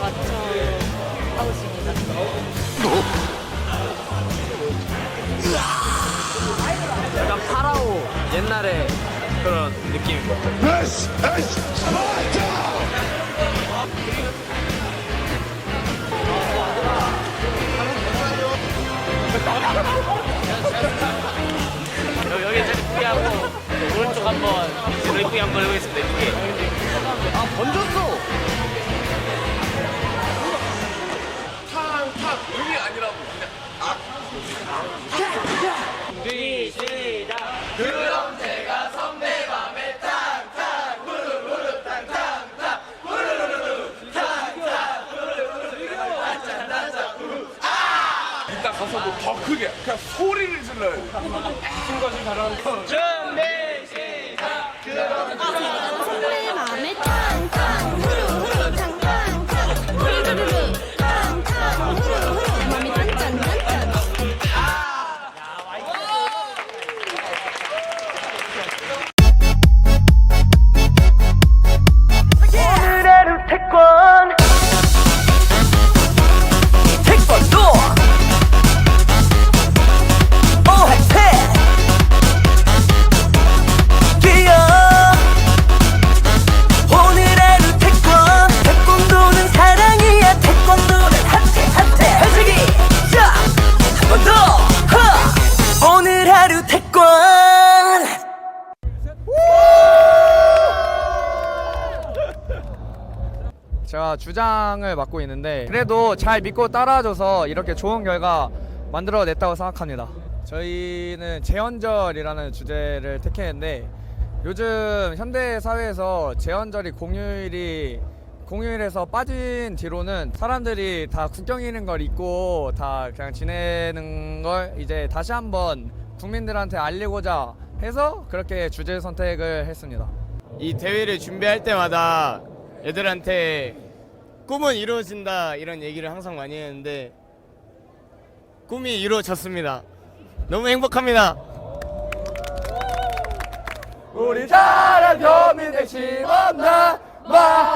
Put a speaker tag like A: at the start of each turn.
A: 맞춰 있습니다.
B: 약간 파라오 옛날에 그런 느낌입니다.
C: This is Sparta!
B: 여기, 좀 이쁘게 하고 오른쪽 한번 이쁘게 한번 해보겠습니다. 이쁘게. 아 번졌어.
C: 가서 뭐더 크게 그냥 소리를 질러야 돼.
B: 준비
D: 제가 주장을 맡고 있는데 그래도 잘 믿고 따라줘서 이렇게 좋은 결과 만들어냈다고 생각합니다. 저희는 재헌절이라는 주제를 택했는데 요즘 현대 사회에서 재헌절이 공휴일이 공휴일에서 빠진 뒤로는 사람들이 다 국경 잃은 걸 잊고 다 그냥 지내는 걸 이제 다시 한번 국민들한테 알리고자 해서 그렇게 주제 선택을 했습니다.
E: 이 대회를 준비할 때마다 애들한테 꿈은 이루어진다 이런 얘기를 항상 많이 했는데 꿈이 이루어졌습니다. 너무 행복합니다.
D: 우리 잘한 교민들 힘없나 만만세